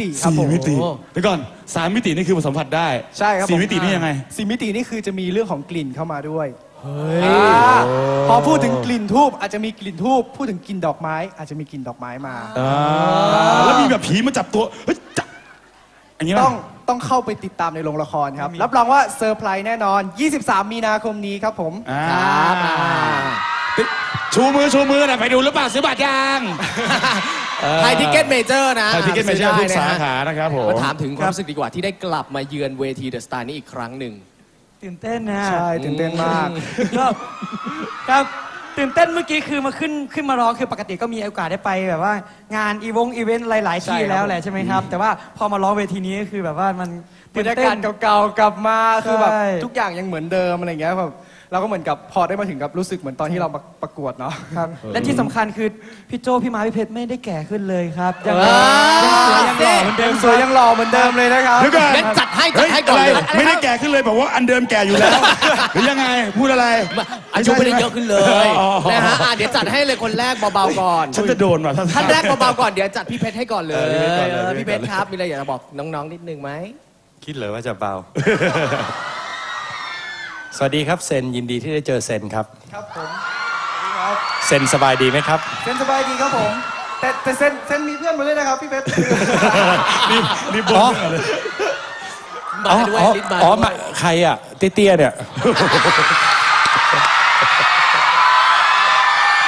ติครับผมสี่มิติเดี๋ยวก่อนสามมิตินี่คือสัมผัสได้ใช่ครับผสี่มิตินี่ยังไง สี่มิตินี่คือจะมีเรื่องของกลิ่นเข้ามาด้วยอ่าพอพูดถึงกลิ่นทูบอาจจะมีกลิ่นทูบพูดถึงกลิ่นดอกไม้ อาจจะมีกลิ่นดอกไม้มาอ่าแล้วมีแบบผีมาจับตัวเฮ้ยจับอย่างนี้ป่ะ ต้องต้องเข้าไปติดตามในโรงละครครับ รับรองว่าเซอร์ไพรส์แน่นอน 23 มีนาคมนี้ครับผม อ่าครับอ่าชูมือ ชูมือหน่อยไปดูหรือเปล่าซื้อบัตรยัง ไทยทิเก็ตเมเจอร์นะไทยทิเก็ตเมเจอร์ทุกสาขานะครับผม มาถามถึงความรู้สึกดีกว่าที่ได้กลับมาเยือนเวทีเดอะสตาร์นี้อีกครั้งหนึ่ง ตื่นเต้นนะใช่ตื่นเต้นมากก็ครับตื่นเต้นเมื่อกี้คือมาขึ้นขึ้นมาร้องคือปกติก็มีโอกาสได้ไปแบบว่างานอีวงอีเวนต์หลาย ๆ ที่ใช่ครับแล้วแหละใช่ไหมครับ แต่ว่าพอมาร้องเวทีนี้ก็คือแบบว่ามันบรรยากาศเก่าๆกลับมาคือแบบใช่ทุกอย่างยังเหมือนเดิมอะไรอย่างเงี้ยแบบ เราก็เหมือนกับพอได้มาถึงกับรู้สึกเหมือนตอนที่เรามาประกวดเนาะ ครับและที่สำคัญคือพี่โจพี่มาพี่เพชรไม่ได้แก่ขึ้นเลยครับยังเออยังสวยยังหล่อเหมือนเดิยัมงสวยยังหล่อเหมือนเดิมเลยนะครับ เดี๋ยวก่อนงั้นจัดให้จัเฮ้ดยให้ก่อนอะไรเลยไม่ได้แก่ขึ้นเลยบอกว่าอันเดิมแก่อยู่แล้ว หรือยังไงพูดอะไรอายุไม่ได้เยอะขึ้นเลยอ๋อนะฮะอะเดี๋ยวจัดให้เลยคนแรกเบาๆก่อนฉันจะโดนว่ะท่านแรกเบาๆก่อนเดี๋ยวจัดพี่เพชรให้ก่อนเลยเออพี่เพชรก่อนเลยเออพี่เพชรครับมีอะไรอยากจะบอกน้องๆนิดนึงไหมคิดเลยว่าจะเบา สวัสดีครับเซนยินดีที่ได้เจอเซนครับครับผมครับเซนสบายดีไหมครับ เซนสบายดีครับผม แต่แต่เซนเซนมีเพื่อนมาด้วยนะครับพี่เพชรนี่นี่บนเรื่องอะไรมาด้วยอ๋อลิศมาอ๋อด้วยมาใครอะเตี้ยๆเนี่ย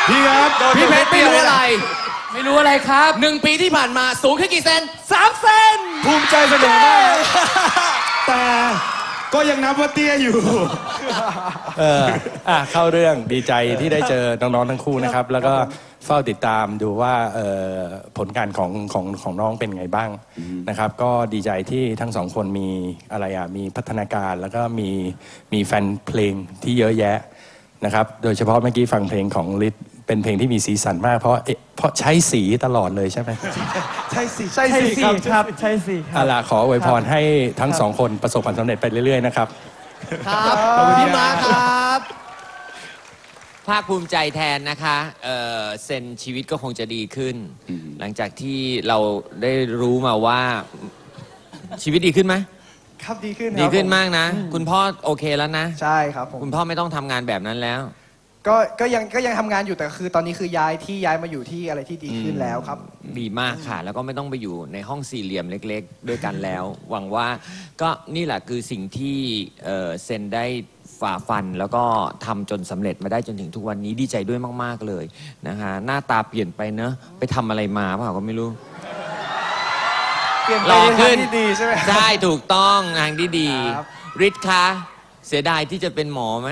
พี่ครับพี่เพชรไม่รู้อะไร ไม่รู้อะไรครับหนึ่งปีที่ผ่านมาสูงขึ้นกี่เซนสามเซนภูมิใจเสนอมากแต่ก็ยังนับว่าเตี้ยอยู่ เอออะเข้าเรื่องดีใจที่ได้เจอน้องๆทั้งคู่นะครับ แล้วก็เฝ้าติดตามดูว่าเอ่อผลการของของของน้องเป็นไงบ้างนะครับ ก็ดีใจที่ทั้งสองคนมีอะไรอะมีพัฒนาการแล้วก็มีมีแฟนเพลงที่เยอะแยะนะครับ โดยเฉพาะเมื่อกี้ฟังเพลงของลิศเป็นเพลงที่มีสีสันมาก เพราะเอ๊ะเพราะใช้สีตลอดเลยใช่ไหม ใช่สิ ใช่ใช่สิสิครับครับ ใช่สิคอารับล่ะขออวยพรให้ทั้งสองคนประสบความสำเร็จไปเรื่อย ๆ นะครับ ครับพี่มาครับ ภาคภูมิใจแทนนะคะเอ่อเซนชีวิตก็คงจะดีขึ้น หลังจากที่เราได้รู้มาว่าชีวิตดีขึ้นไหมครับดีขึ้นครับดีขึ้นผมากนะ คุณพ่อโอเคแล้วนะใช่ครับผม คุณพ่อไม่ต้องทำงานแบบนั้นแล้ว ก็ก็ยังก็ยังทำงานอยู่แต่คือตอนนี้คือย้ายที่ย้ายมาอยู่ที่อะไรที่ดีขึ้นแล้วครับ ดีมากค่ะ แล้วก็ไม่ต้องไปอยู่ในห้องสี่เหลี่ยมเล็กๆ ด้วยกันแล้ว หวังว่าก็นี่แหละคือสิ่งที่เอ่อเซนได้ฝ่าฟัน แล้วก็ทำจนสำเร็จมาได้จนถึงทุกวันนี้ดีใจด้วยมาก ๆเลยนะคะหน้าตาเปลี่ยนไปเนอะไปทำอะไรมาเปล่าก็ไม่รู้ เปลี่ยนไปหล่อในขึ้ทานงที่ดีใช่ไหม ใช่ถูกต้องทางที่ดีครับ ฤทธิ์คะเสียดายที่จะเป็นหมอไหม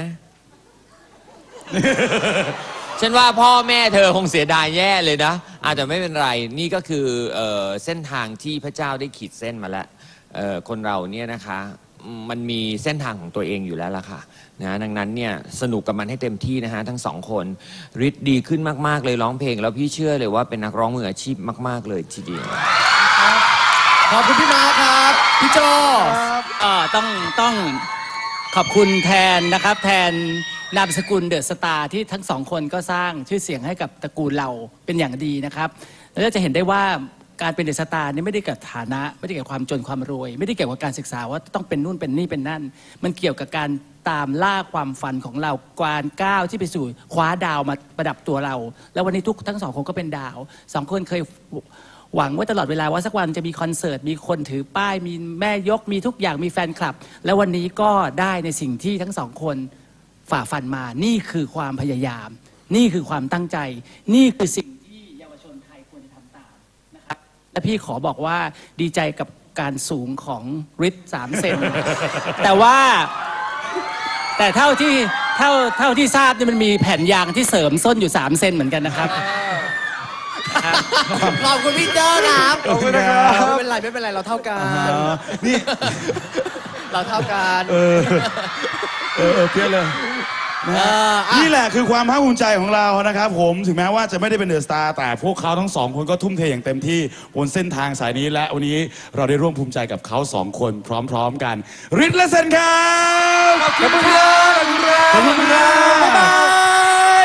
ฉันว่าพ่อแม่เธอคงเสียดายแย่เลยนะ อาจจะไม่เป็นไร นี่ก็คือเอ่อเส้นทางที่พระเจ้าได้ขีดเส้นมาแล้วเอ่อคนเราเนี่ยนะคะอืมมันมีเส้นทางของตัวเองอยู่แล้วล่ะค่ะนะดังนั้นเนี่ยสนุกกับมันให้เต็มที่นะฮะทั้งสองคนฤทธิ์ดีขึ้นมาก ๆ เลยร้องเพลง แล้วพี่เชื่อเลยว่าเป็นนักร้องมืออาชีพมาก ๆ เลยทีเดียว ขอบคุณพี่มาครับ พี่โจ เอ่อต้องต้องขอบคุณแทนนะครับแทน นามสกุลเดอะสตาร์ที่ทั้งสองคนก็สร้างชื่อเสียงให้กับตระกูลเราเป็นอย่างดีนะครับ แล้วจะเห็นได้ว่าการเป็นเดอะสตาร์นี่ไม่ได้เกี่ยวกับฐานะ ไม่ได้เกี่ยวกับความจนความรวย ไม่ได้เกี่ยวกับการศึกษาว่าต้องเป็นนู่นเป็นนี่เป็นนั่น มันเกี่ยวกับการตามล่าความฝันของเราการก้าวที่ไปสู่คว้าดาวมาประดับตัวเรา แล้ววันนี้ทุกทั้งสองคนก็เป็นดาวสองคนเคยหวังไว้ตลอดเวลาว่าสักวันจะมีคอนเสิร์ต มีคนถือป้าย มีแม่ยก มีทุกอย่าง มีแฟนคลับ แล้ววันนี้ก็ได้ในสิ่งที่ทั้งสองคน ฝ่าฟันมา นี่คือความพยายาม นี่คือความตั้งใจ นี่คือสิ่งที่เยาวชนไทยควรจะทำตามนะครับและพี่ขอบอกว่าดีใจกับการสูงของริทสามเซน แต่ว่าแต่เท่าที่เท่าเท่าที่ทราบเนี่ยมันมีแผ่นยางที่เสริมส้นอยู่ 3 เซนเหมือนกันนะครับ ขอบคุณพี่เจ้าครับขอบคุณนะครับ ไม่เป็นไรไม่เป็นไรเราเท่ากัน นี่ เราเท่ากันเออ เออเออเพี้ยเลยเอออะ นี่แหละคือความภาคภูมิใจของเรานะครับผมถึงแม้ว่าจะไม่ได้เป็นเดอะสตาร์แต่พวกเขาทั้งสองคนก็ทุ่มเทอย่างเต็มที่บนเส้นทางสายนี้และวันนี้เราได้ร่วมภูมิใจกับเขาสองคนพร้อมๆกันริทธิ์และเซนครับขอบคุณครับขอบคุณครับขอบคุณครับบ๊ายบาย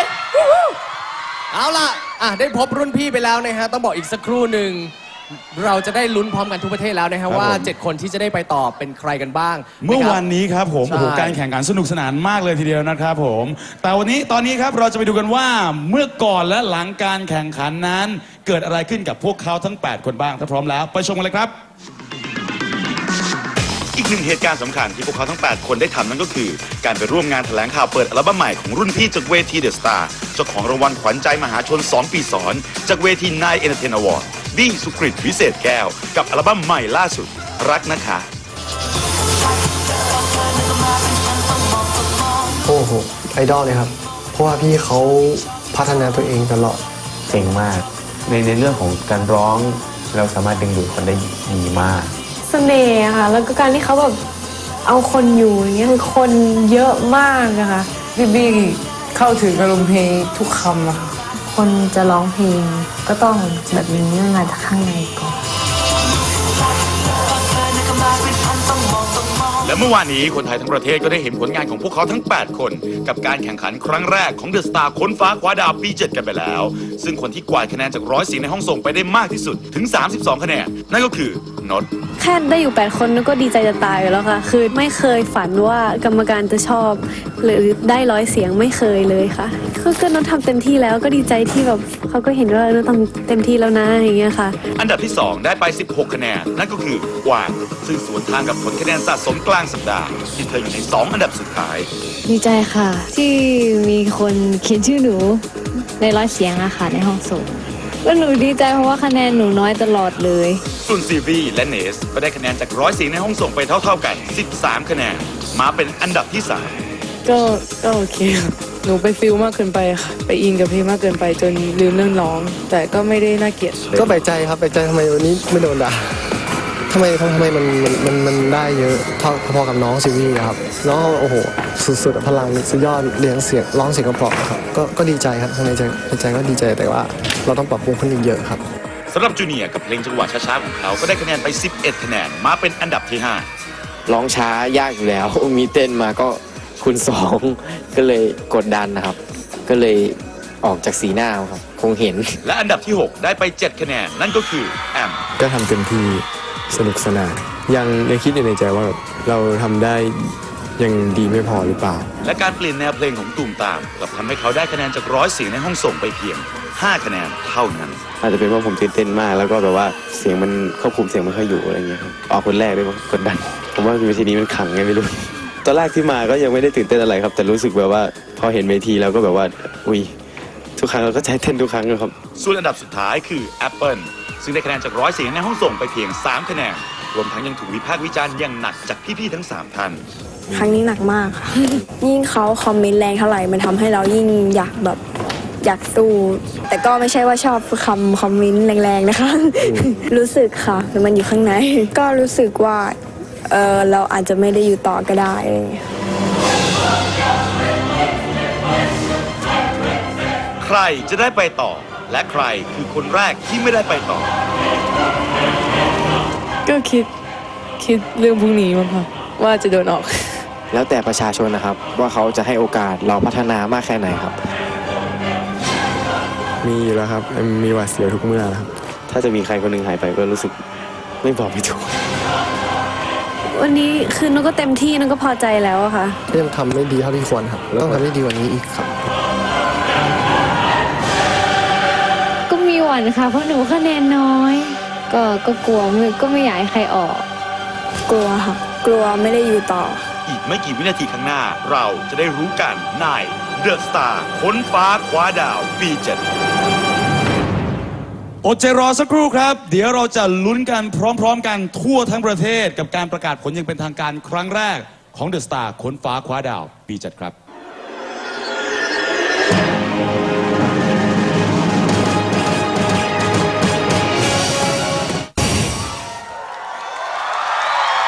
เอาล่ะ อะ ได้พบรุ่นพี่ไปแล้วนะฮะ ต้องบอกอีกสักครู่หนึ่ง เราจะได้ลุ้นพร้อมกันทุกประเทศแล้วนะครัฮะบว่าผม7คนที่จะได้ไปต่อเป็นใครกันบ้างเมื่อนะครับวานนี้ครับผมใช่โอ้โหการแข่งขันสนุกสนานมากเลยทีเดียวนะครับผม แต่วันนี้ตอนนี้ครับเราจะไปดูกันว่าเมื่อก่อนและหลังการแข่งขันนั้น เกิดอะไรขึ้นกับพวกเขาทั้ง 8 คนบ้างถ้าพร้อมแล้ว ไปชมกันเลยครับ อีกหนึ่งเหตุการณ์สำคัญที่พวกเขาทั้ง 8 คนได้ทำนั่นก็คือ การไปร่วมงานแถลงข่าวเปิดอัลบั้มใหม่ของรุ่นพี่จากเวทีเดอะสตาร์เจ้าของรางวัลขวัญใจมหาชน 2 ปีสอน จากเวทีนายเอนเตอร์เทนอวอร์ ดบี้สุกริตวิเศษแก้ว กับอัลบั้มใหม่ล่าสุด รักนะคะ โอ้โห ไอดอลเลยครับ เพราะว่าพี่เขาพัฒนาตัวเองตลอด เจ๋งมาก ในในเรื่องของการร้องเราสามารถดึงดูดคนได้ดีมาก เสน่ห์อะค่ะ แล้วก็การที่เขาแบบเอาคนอยู่อย่างเงี้ยคือคนเยอะมากอะค่ะพี่บี้เข้าถึงอารมณ์เพลงทุกคำอะค่ะ คนจะร้องเพลงก็ต้องแบบนี้มันมาจากข้างในก่อน และเมื่อวานนี้คนไทยทั้งประเทศก็ได้เห็นผลงานของพวกเขาทั้ง 8 คน กับการแข่งขันครั้งแรกของเดอะสตาร์ค้นฟ้าคว้าดาวปี 7 กันไปแล้ว ซึ่งคนที่กวาดคะแนนจากร้อยเสียงในห้องส่งไปได้มากที่สุดถึง 32 คะแนน นั่นก็คือนนท์แค่ได้อยู่ 8คนก็ดีใจจะตายอยู่แล้วค่ะ คือไม่เคยฝันว่ากรรมการจะชอบ หรือได้ร้อยเสียงไม่เคยเลยค่ะก็ก็น้องทำเต็มที่แล้วก็ดีใจที่แบบเขาก็เห็นว่าน้องทำเต็มที่แล้วนะอย่างเงี้ยค่ะ อันดับที่ 2 ได้ไป 16 คะแนนนั่นก็คือกวางซึ่งสวนทางกับผลคะแนนสะสมกลางสัปดาห์ที่เธออยู่ใน 2 อันดับสุดท้าย ดีใจค่ะ ที่มีคนเขียนชื่อหนู ในร้อยเสียงอะค่ะในห้องส่งก็หนูดีใจเพราะว่าคะแนนหนูน้อยตลอดเลย ส่วนซีวีและเนสก็ได้คะแนนจากร้อยเสียงในห้องส่งไปเท่าๆกัน 13 คะแนน มาเป็นอันดับที่3ก็ก็โอเคค่ะหนูไปฟิลมากเกินไปค่ะไปอินกับเพลงมากเกินไปจนลืมเรื่องร้อง แต่ก็ไม่ได้น่าเกลียด ก็แปลกใจครับแปลกใจทำไมวันนี้ไม่โดนด่า ทำไมทำไมมันมันมันมันได้เยอะเท่าพอกับน้องซิวี่ครับน้องเขาโอ้โหสุดๆอะพลังสุดยอดเลี้ยงเสียงร้องเสียงกระเพราะครับก็ก็ดีใจครับข้างในใจในใจก็ดีใจแต่ว่าเราต้องปรับปรุงขึ้นอีกเยอะครับสำหรับจูเนียร์กับเพลงจังหวะช้าๆของเขาก็ได้คะแนนไป 11 คะแนนมาเป็นอันดับที่ 5 ร้องช้ายากอยู่แล้ว มีเต้นมาก็คูณสองก็เลยกดดันนะครับ ก็เลยออกจากสีหน้าครับ คงเห็น และอันดับที่ 6 ได้ไป 7 คะแนน นั่นก็คือแอมก็ทำเต็มที่ สนุกสนาน ยังยังคิดอยู่ในใจว่าเราทำได้ยังดีไม่พอหรือเปล่า และการเปลี่ยนแนวเพลงของตูมตามกลับทำให้เขาได้คะแนนจากร้อยเสียงในห้องส่งไปเพียง 5 คะแนนเท่านั้น อาจจะเป็นว่าผมตื่นเต้นมาก แล้วก็แบบว่าเสียงมันควบคุมเสียงไม่ค่อยอยู่อะไรเงี้ยครับออกคนแรกด้วยมั้งกดดัน ผมว่าเวทีนี้มันขังไงไม่รู้ ตอนแรกที่มาก็ยังไม่ได้ตื่นเต้นอะไรครับ แต่รู้สึกแบบว่าพอเห็นเวทีแล้วก็แบบว่า อุ้ยทุกครั้งเราก็ใจเต้นทุกครั้งเลยครับ ส่วนอันดับสุดท้ายคือ Apple ซึ่งได้คะแนนจากร้อยเสียงในห้องส่งไปเพียง 3 คะแนน รวมทั้งยังถูกวิพากษ์วิจารณ์อย่างหนักจากพี่ๆทั้ง 3 ท่าน ครั้งนี้หนักมากค่ะ ยิ่งเขาคอมเมนต์แรงเท่าไหร่ มันทำให้เรายิ่งอยากแบบอยากสู้ แต่ก็ไม่ใช่ว่าชอบคำคอมเมนต์แรงๆนะคะ รู้สึกค่ะหรือมันอยู่ข้างใน ก็รู้สึกว่าเออเราอาจจะไม่ได้อยู่ต่อก็ได้อะไรอย่างเงี้ย ใครจะได้ไปต่อ และใครคือคนแรกที่ไม่ได้ไปต่อ ก็คิดคิดเรื่องพรุ่งนี้มั้งค่ะว่าจะโดนออก แล้วแต่ประชาชนนะครับ ว่าเขาจะให้โอกาสเราพัฒนามากแค่ไหนครับ มีอยู่แล้วครับ มีหวาดเสียวทุกเมื่อครับ ถ้าจะมีใครคนหนึ่งหายไปก็รู้สึกไม่บอกไม่ถูก วันนี้คือนุกก็เต็มที่นุกก็พอใจแล้วอะค่ะยังทำไม่ดีเท่าที่ควรครับต้องทำให้ดีกว่านี้อีกครับ ก็มีหวั่นค่ะ เพราะหนูคะแนนน้อย ก็ก็กลัวไม่ก็ไม่อยากให้ใครออก กลัวค่ะ กลัวไม่ได้อยู่ต่อ อีกไม่กี่วินาทีข้างหน้า เราจะได้รู้กันในเดอะสตาร์ค้นฟ้าคว้าดาวปี7อดใจรอสักครู่ครับ เดี๋ยวเราจะลุ้นกันพร้อม ๆ กันทั่วทั้งประเทศกับการประกาศผลอย่างเป็นทางการครั้งแรกของเดอะสตาร์ค้นฟ้าคว้าดาวปีจัดครับ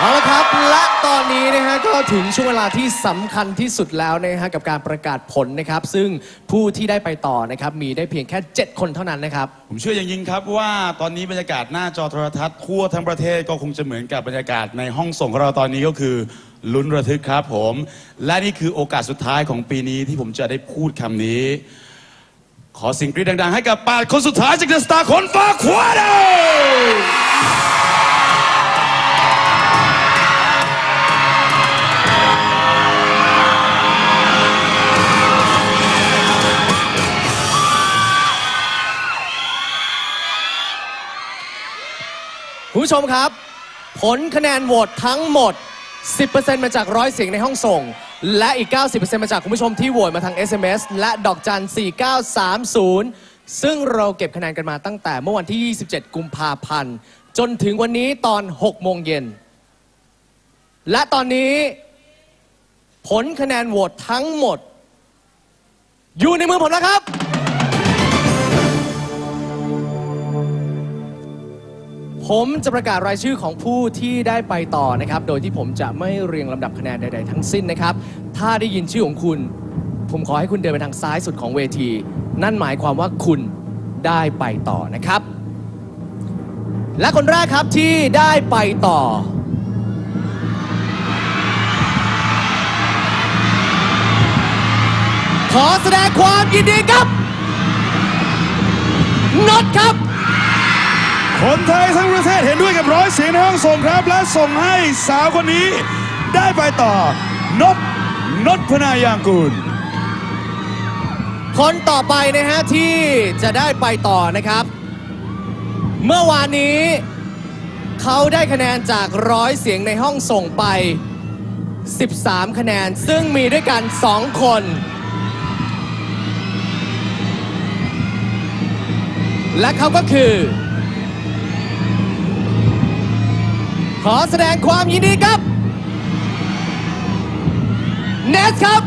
เอาละครับ และตอนนี้นะฮะก็ถึงช่วงเวลาที่สำคัญที่สุดแล้วนะฮะกับการประกาศผลนะครับ ซึ่งผู้ที่ได้ไปต่อนะครับ มีได้เพียงแค่ 7 คนเท่านั้นนะครับ ผมเชื่ออย่างยิ่งครับว่าตอนนี้บรรยากาศหน้าจอโทรทัศน์ทั่วทั้งประเทศก็คงจะเหมือนกับบรรยากาศในห้องส่งของเราตอนนี้ก็คือลุ้นระทึกครับผม และนี่คือโอกาสสุดท้ายของปีนี้ที่ผมจะได้พูดคำนี้ ขอสิ่งกรีดดังๆ ให้กับแปดคนสุดท้ายจากเดอะสตาร์คนฟ้าขวาด ผู้ชมครับ ผลคะแนนโหวตทั้งหมด 10%มาจากร้อยเสียงในห้องส่ง และอีก 90%มาจากคุณผู้ชมที่โหวตมาทาง SMS และดอกจัน 4930 ซึ่งเราเก็บคะแนนกันมาตั้งแต่เมื่อวันที่ 27 กุมภาพันธ์ จนถึงวันนี้ตอน 6 โมงเย็น และตอนนี้ ผลคะแนนโหวตทั้งหมด อยู่ในมือผมแล้วครับ ผมจะประกาศรายชื่อของผู้ที่ได้ไปต่อนะครับ โดยที่ผมจะไม่เรียงลำดับคะแนนใด ๆ ทั้งสิ้นนะครับ ถ้าได้ยินชื่อของคุณ ผมขอให้คุณเดินไปทางซ้ายสุดของเวที นั่นหมายความว่าคุณได้ไปต่อนะครับ และคนแรกครับที่ได้ไปต่อ ขอแสดงความยินดีครับน็อตครับ คนไทยทั้งประเทศเห็นด้วยกับร้อยเสียงในห้องส่งครับ และส่งให้สาวคนนี้ ได้ไปต่อนบนพนายางกูล คนต่อไปนะฮะที่จะได้ไปต่อนะครับ เมื่อวานนี้ เขาได้คะแนนจากร้อยเสียงในห้องส่งไป 13 คะแนนซึ่งมีด้วยกัน 2 คน และเขาก็คือ ขอแสดงความยินดีครับเนสครับ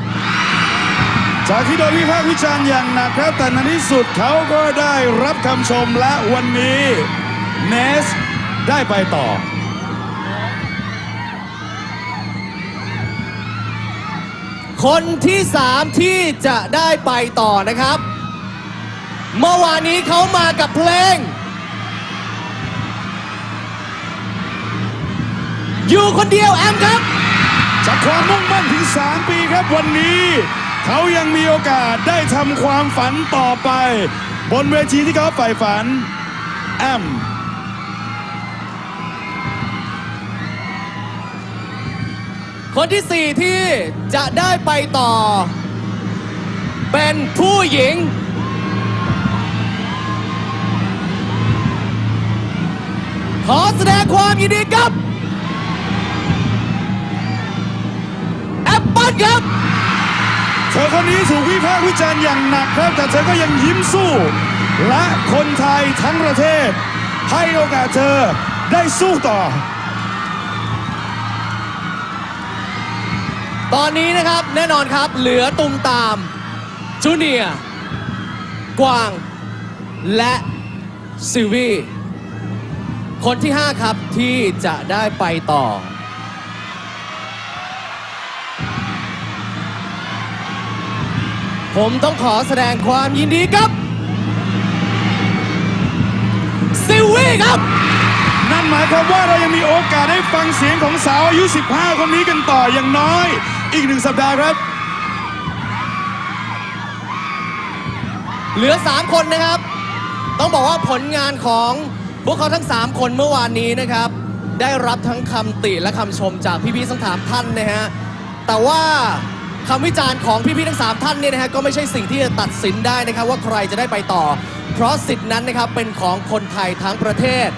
จากที่โดนวิพากษ์วิจารณ์อย่างหนักครับ แต่ในที่สุดเขาก็ได้รับคำชมและวันนี้เนสได้ไปต่อคนที่สามที่จะได้ไปต่อนะครับ เมื่อวานนี้เขามากับเพลง อยู่คนเดียวแอมครับ จากความมุ่งมั่นถึง 3 ปีครับวันนี้ เขายังมีโอกาสได้ทำความฝันต่อไป บนเวทีที่เขาใฝ่ฝัน แอมคนที่สี่ที่จะได้ไปต่อ เป็นผู้หญิง ขอแสดงความยินดีกับ ครับเธอคนนี้ถูกวิพากษ์วิจารณ์อย่างหนักครับ แต่เธอก็ยังยิ้มสู้ และคนไทยทั้งประเทศ ให้โอกาสเธอได้สู้ต่อ ตอนนี้นะครับแน่นอนครับเหลือตุมตามจูเนียร์กวาง และซิลวี่คนที่ 5 ครับที่จะได้ไปต่อ ผมต้องขอแสดงความยินดีกับซิลวี่ครับ นั่นหมายความว่าเรายังมีโอกาสได้ฟังเสียงของสาวอายุ 15 คนนี้กันต่ออย่างน้อย อีกหนึ่งสัปดาห์ครับ เหลือ 3 คนนะครับ ต้องบอกว่าผลงานของพวกเขาทั้ง 3 คนเมื่อวานนี้นะครับ ได้รับทั้งคำติและคำชมจากพี่ๆทั้งสามท่านนะฮะ แต่ว่า คำวิจารณ์ของพี่ๆทั้ง 3 ท่านเนี่ยนะฮะก็ไม่ใช่สิ่งที่จะตัดสินได้นะครับว่าใครจะได้ไปต่อ เพราะสิทธินั้นนะครับเป็นของคนไทยทั้งประเทศ